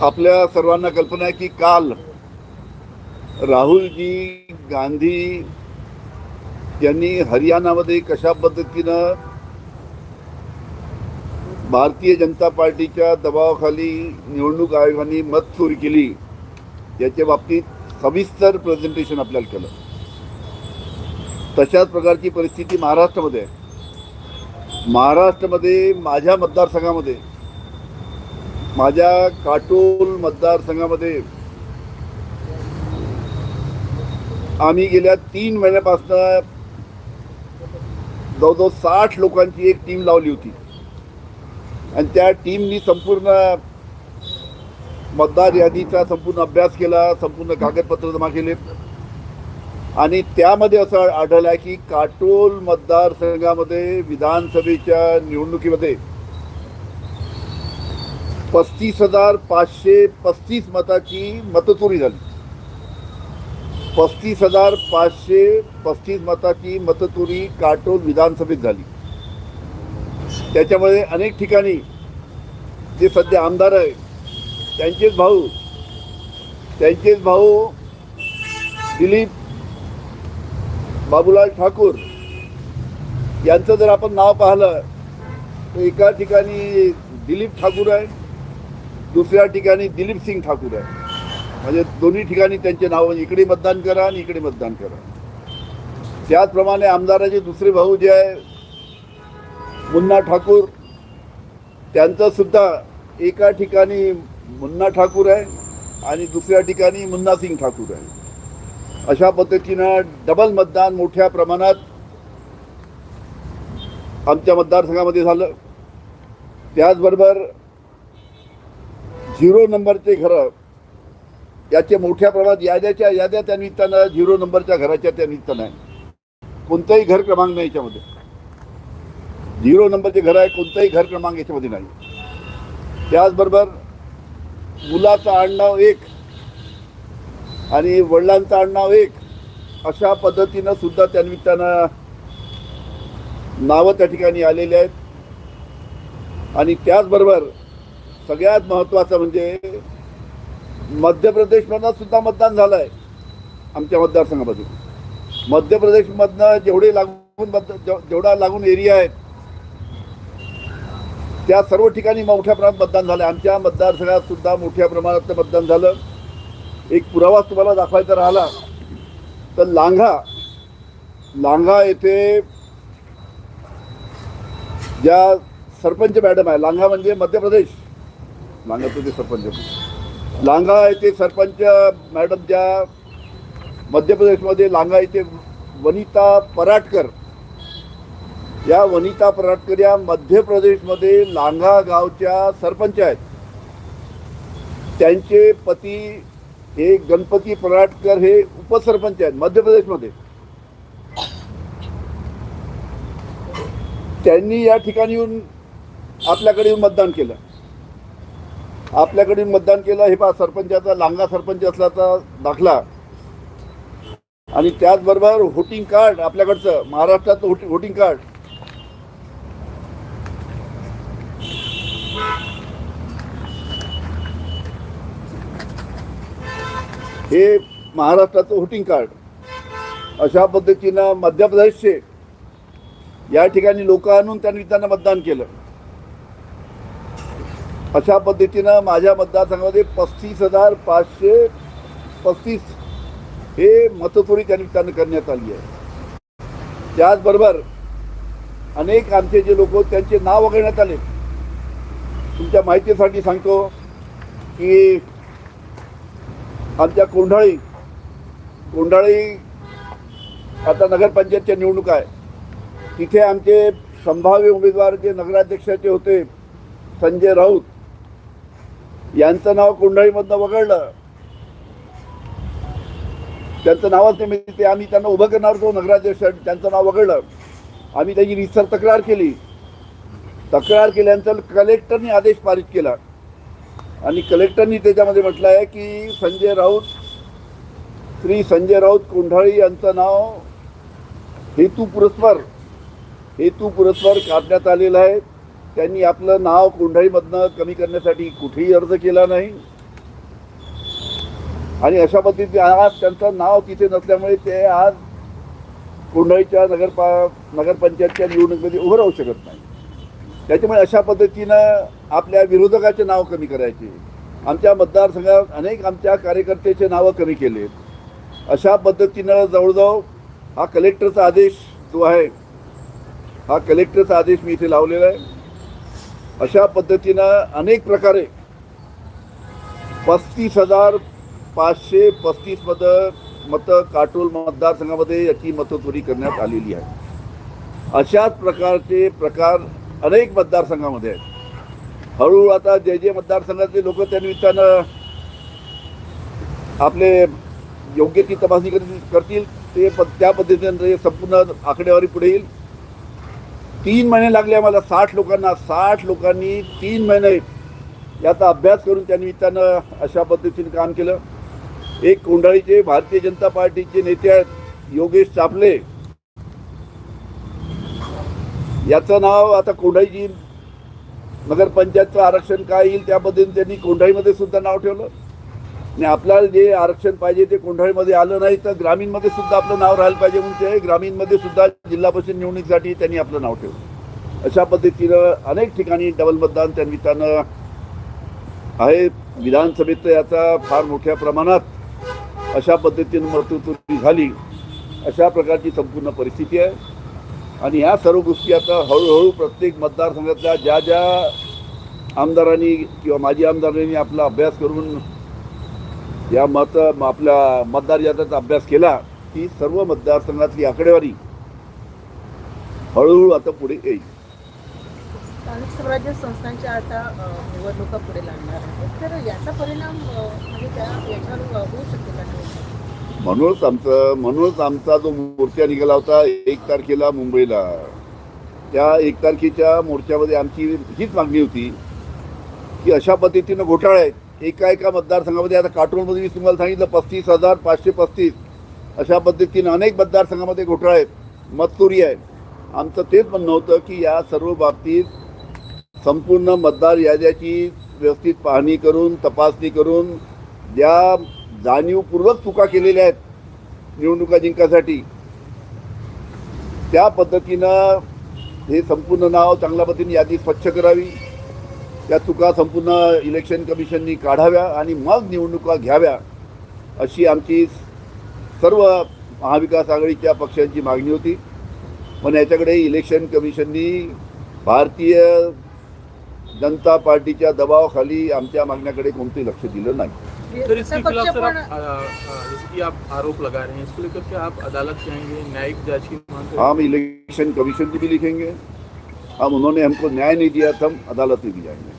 आपल्या सर्वांना कल्पना आहे की काल राहुलजी गांधी यांनी हरियाणामध्ये कशा पद्धतीनं भारतीय जनता पार्टीच्या दबावाखाली निवडणूक आयोगाने मत चोरी केली याच्या बाबतीत सविस्तर प्रेझेंटेशन आपल्याला केलं. तशाच प्रकारची परिस्थिती महाराष्ट्रामध्ये आहे. महाराष्ट्रामध्ये माझ्या मतदारसंघामध्ये माझ्या काटोल मतदारसंघामध्ये आम्ही गेल्या तीन महिन्यापासून जवळजवळ साठ लोकांची एक टीम लावली होती. आणि त्या टीमनी संपूर्ण मतदार यादीचा संपूर्ण अभ्यास केला संपूर्ण कागदपत्र जमा केले. आणि त्यामध्ये असं आढळलं आहे की काटोल मतदारसंघामध्ये विधानसभेच्या निवडणुकीमध्ये पस्तीस हजार पाचशे पस्तीस मताची मतचोरी झाली. पस्तीस हजार पाचशे पस्तीस मताची मतचोरी काटोल विधानसभेत झाली. त्याच्यामध्ये अनेक ठिकाणी जे सध्या आमदार आहे त्यांचेच भाऊ. त्यांचेच भाऊ दिलीप बाबूलाल ठाकूर. यांचं जर आपण नाव पाहिलं तर एका ठिकाणी दिलीप ठाकूर आहे दुसऱ्या ठिकाणी दिलीप सिंग ठाकूर आहे. म्हणजे दोन्ही ठिकाणी त्यांचे नाव म्हणजे इकडे मतदान करा आणि इकडे मतदान करा. त्याचप्रमाणे आमदाराचे दुसरे भाऊ जे आहे मुन्ना ठाकूर त्यांचं सुद्धा एका ठिकाणी मुन्ना ठाकूर आहे आणि दुसऱ्या ठिकाणी मुन्ना सिंग ठाकूर आहे. अशा पद्धतीनं डबल मतदान मोठ्या प्रमाणात आमच्या मतदारसंघामध्ये झालं. त्याचबरोबर झिरो नंबरचे घरं याचे मोठ्या प्रमाणात याद्याच्या याद्या त्या निमित्तानं झिरो नंबरच्या घराच्या त्या निमित्तानं आहे. कोणताही घर क्रमांक नाही याच्यामध्ये. झिरो नंबरचे घर आहे कोणताही घर क्रमांक याच्यामध्ये नाही. त्याचबरोबर मुलाचं आडनाव एक आणि वडिलांचं आडनाव एक अशा पद्धतीनं सुद्धा त्या निमित्तानं नावं त्या ठिकाणी आलेली आहेत. आणि त्याचबरोबर सगळ्यात महत्त्वाचं म्हणजे मध्य प्रदेशमधनं सुद्धा मतदान झालं आहे आमच्या मतदारसंघामध्ये. मध्य प्रदेशमधनं जेवढे लागून मत जेवढा लागून एरिया आहेत त्या सर्व ठिकाणी मोठ्या प्रमाणात मतदान झालं. आमच्या मतदारसंघातसुद्धा मोठ्या प्रमाणात मतदान झालं. एक पुरावा तुम्हाला दाखवायचा राहिला तर लांघा. लांघा येथे ज्या सरपंच मॅडम आहे लांघा म्हणजे मध्य प्रदेश. लांघा तुझे सरपंच. लांघा येथे सरपंच मॅडम ज्या मध्य प्रदेशमध्ये लांघा येथे वनिता पराटकर या वनिता पराटकर या मध्य प्रदेशमध्ये लांघा गावच्या सरपंच आहेत. त्यांचे पती हे गणपती पराटकर हे उपसरपंच आहेत मध्य प्रदेशमध्ये. त्यांनी या ठिकाणी येऊन आपल्याकडे येऊन मतदान केलं. आपल्याकडे मतदान केलं. हे पहा सरपंचाचा लांगा सरपंच असल्याचा दाखला. आणि त्याचबरोबर व्होटिंग कार्ड आपल्याकडचं महाराष्ट्राचं होटिंग व्होटिंग कार्ड हे महाराष्ट्राचं व्होटिंग कार्ड अशा पद्धतीनं मध्य प्रदेशचे या ठिकाणी लोक आणून त्यांनी त्यांना मतदान केलं. अशा पद्धतीनं माझ्या मतदारसंघामध्ये पस्तीस हजार पाचशे पस्तीस हे मतचोरी त्यांनी करण्यात आली आहे. त्याचबरोबर अनेक आमचे जे लोक त्यांचे नाव वगळण्यात आले. तुमच्या माहितीसाठी सांगतो की आमच्या कोंढाळी कोंढाळी आता नगरपंचायतच्या निवडणूक आहे. तिथे आमचे संभाव्य उमेदवार जे नगराध्यक्षाचे होते संजय राऊत यांचं नाव कोंढाळीमधनं वगळलं. त्यांचं नावच नाही म्हणजे ते आम्ही त्यांना उभं करणार होतो नगराध्यक्ष त्यांचं नाव वगळलं. आम्ही त्याची रिसर तक्रार केली. तक्रार केल्यानंतर कलेक्टरने आदेश पारित केला. आणि कलेक्टरनी त्याच्यामध्ये म्हटलं आहे की संजय राऊत श्री संजय राऊत कोंढाळी यांचं नाव हेतू पुरस्कार हेतू पुरस्कार काढण्यात आलेला आहे. त्यांनी आपलं नाव कोंढाळीमधनं कमी करण्यासाठी कुठेही अर्ज केला नाही. आणि अशा पद्धतीने आज त्यांचं नाव तिथे नसल्यामुळे ते आज कोंढाळीच्या नगरपा नगरपंचायतच्या निवडणुकीमध्ये उभं राहू शकत नाही. त्याच्यामुळे अशा पद्धतीनं आपल्या विरोधकाचे नाव कमी करायचे. आमच्या मतदारसंघात अनेक आमच्या कार्यकर्त्याचे नावं कमी केलेत अशा पद्धतीनं जवळजवळ हा कलेक्टरचा आदेश जो आहे हा कलेक्टरचा आदेश मी इथे लावलेला आहे. अशा पद्धतीनं अनेक प्रकारे पस्तीस हजार पाचशे पस्तीस मतं मतं काटोल मतदारसंघामध्ये याची मतचोरी करण्यात आलेली आहे अशाच प्रकारचे प्रकार अनेक मतदारसंघामध्ये आहेत. हळूहळू आता जे जे मतदारसंघातले लोक त्या निमित्तानं आपले योग्य ती तपासणी करतील ते प त्या पद्धतीने संपूर्ण आकडेवारी पुढे येईल. तीन महिने लागले आम्हाला साठ लोकांना साठ लोकांनी तीन महिने याचा अभ्यास करून त्या निमित्तानं अशा पद्धतीने काम केलं. एक कोंढाळीचे भारतीय जनता पार्टीचे नेते आहेत योगेश चापले. याचं नाव आता कोंढाळीजी नगरपंचायतचं आरक्षण काय येईल त्या पद्धतीने त्यांनी कोंढाळीमध्ये सुद्धा नाव ठेवलं. आणि आपल्याला जे आरक्षण पाहिजे ते कोंढाळीमध्ये आलं नाही तर ग्रामीणमध्ये सुद्धा आपलं नाव राहायला पाहिजे म्हणून ते ग्रामीणमध्ये सुद्धा जिल्हा परिषद निवडणुकीसाठी त्यांनी आपलं नाव ठेवलं. अशा पद्धतीनं अनेक ठिकाणी डबल मतदान त्या निमित्तानं आहे. विधानसभेत याचा फार मोठ्या प्रमाणात अशा पद्धतीनं मतचोरी झाली. अशा प्रकारची संपूर्ण परिस्थिती आहे. आणि ह्या सर्व गोष्टी आता हळूहळू प्रत्येक मतदारसंघातल्या ज्या ज्या आमदारांनी किंवा माजी आमदारांनी आपला अभ्यास करून या मत आपल्या मतदार याद्याचा अभ्यास केला की सर्व मतदारसंघातली आकडेवारी हळूहळू आता पुढे येईल. स्थानिक स्वराज्य संस्थांच्या आता निवडणुका पुढे लागणार आहेत. तर याचा परिणाम म्हणजे त्या याच्यावर होऊ शकतो का? म्हणूनच आमचं म्हणूनच आमचा जो मोर्चा निघाला होता एक तारखेला मुंबईला. त्या एक तारखेच्या मोर्चामध्ये आमची हीच मागणी होती की अशा पद्धतीनं घोटाळा आहेत. एका एका मतदारसंघामध्ये आता काटोलमध्ये मी तुम्हाला सांगितलं पस्तीस हजार पाचशे पस्तीस अशा पद्धतीनं अनेक मतदारसंघामध्ये घोटाळे आहेत. मतचोरी आहे आमचं तेच म्हणणं होतं की या सर्व बाबतीत संपूर्ण मतदार याद्याची व्यवस्थित पाहणी करून तपासणी करून ज्या जाणीवपूर्वक चुका केलेल्या आहेत निवडणुका जिंकासाठी. त्या पद्धतीनं हे संपूर्ण नाव चांगल्या पद्धतीने यादी स्वच्छ करावी. त्या चुका संपूर्ण इलेक्शन कमिशननी काढाव्या आणि मग निवडणुका घ्याव्या अशी आमची सर्व महाविकास आघाडीच्या पक्षांची मागणी होती. पण याच्याकडे इलेक्शन कमिशननी भारतीय जनता पार्टीच्या दबावाखाली आमच्या मागण्याकडे कोणतंही लक्ष दिलं नाही. सर इसके खिलाफ सर आप जैसे कि आप आरोप लगा रहे हैं इसको लेकर के आप अदालत जाएँगे न्यायिक जाँच की मांग हम इलेक्शन कमीशन को भी लिखेंगे। हम उन्होंने हमको न्याय नहीं दिया तो हम अदालत में भी जाएँगे।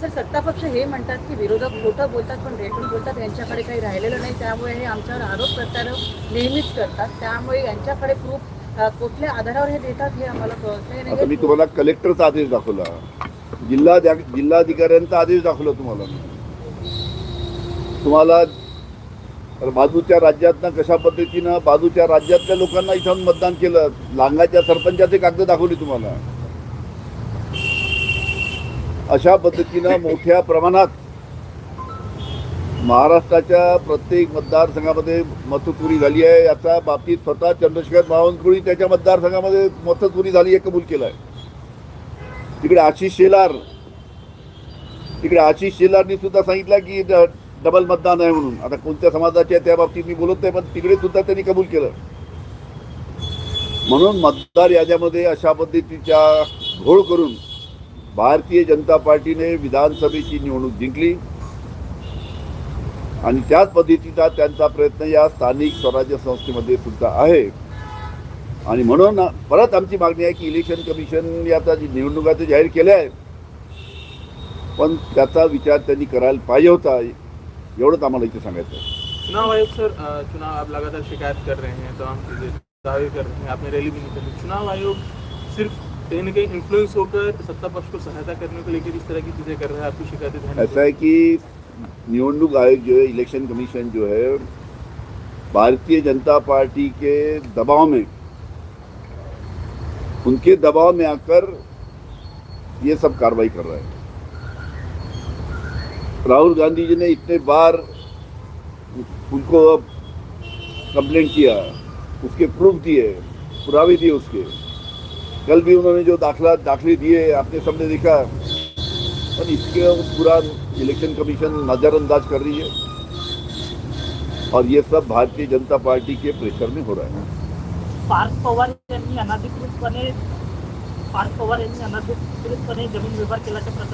सर सत्ता पक्ष हे म्हणतात की विरोधक खोटं बोलतात पण रेटून बोलतात यांच्याकडे काही राहिलेलं नाही त्यामुळे हे आमच्यावर आरोप प्रत्यारोप नेहमीच करतात. त्यामुळे यांच्याकडे प्रूफ कुठल्या आधारावर हे देतात हे आम्हाला कळत नाही. मी तुम्हाला कलेक्टरचा आदेश दाखवला. जिल्हा जिल्हाधिकाऱ्यांचा आदेश दाखवला तुम्हाला मी. तुम्हाला तर बाजूच्या राज्यातनं कशा पद्धतीनं बाजूच्या राज्यातल्या लोकांना इथं मतदान केलं लांगाच्या सरपंचाचे कागद दाखवले तुम्हाला. अशा पद्धतीनं मोठ्या प्रमाणात महाराष्ट्राच्या प्रत्येक मतदारसंघामध्ये मतचोरी झाली आहे. याचा बाबतीत स्वतः चंद्रशेखर बावनकुळी त्याच्या मतदारसंघामध्ये मतचोरी झाली हे कबूल केलं आहे. तिकडे आशिष शेलार. तिकडे आशिष शेलारनी सुद्धा सांगितलं की डबल मतदान आहे म्हणून. आता कोणत्या समाजाचे आहे त्या बाबतीत मी बोलत नाही पण तिकडे सुद्धा त्यांनी कबूल केलं. म्हणून मतदार याद्यामध्ये अशा पद्धतीच्या घोळ करून भारतीय जनता पार्टीने विधानसभेची निवडणूक जिंकली. आणि त्याच पद्धतीचा त्यांचा प्रयत्न या स्थानिक स्वराज्य संस्थेमध्ये सुद्धा आहे. आणि म्हणून परत आमची मागणी आहे की इलेक्शन कमिशन आता जी निवडणुका जाहीर केल्या आहेत पण त्याचा विचार त्यांनी करायला पाहिजे होता. एवढंच आम्हाला इथे सांगायचं चुनाव आयोग सर चुनाव आप लगातार शिकायत कर रहे हैं तमाम चीज़ें दावे कर रहे हैं। आपने रैली भी निकाली चुनाव आयोग सिर्फ़ कहीं ना कहीं इन्फ्लुएंस होकर सत्ता पक्ष को सहायता करने को लेकर इस तरह की चीज़ें कर रहा है आपकी शिकायतें ऐसा है कि निवडणूक आयोग जो है इलेक्शन कमीशन जो है भारतीय जनता पार्टी के दबाव में उनके दबाव में आकर ये सब कार्रवाई कर रहा है। राहुल गांधी जी ने इतने बार उनको अब कंप्लेंट किया, उसके प्रूफ दिए, पुरावे दिए उसके। कल भी उन्होंने जो दाखला, दाखिले दिए, आपने सबने देखा। और इसके पूरा इलेक्शन कमीशन नज़रअंदाज कर रही है। और ये सब भारतीय जनता पार्टी के प्रेशर में हो रहा है। पार्थ पवार यांनी अनधिकृतपणे पार्थ पवार यांनी अनधिकृतपणे ज़मीन व्यवहार केल्याचे प्रकरण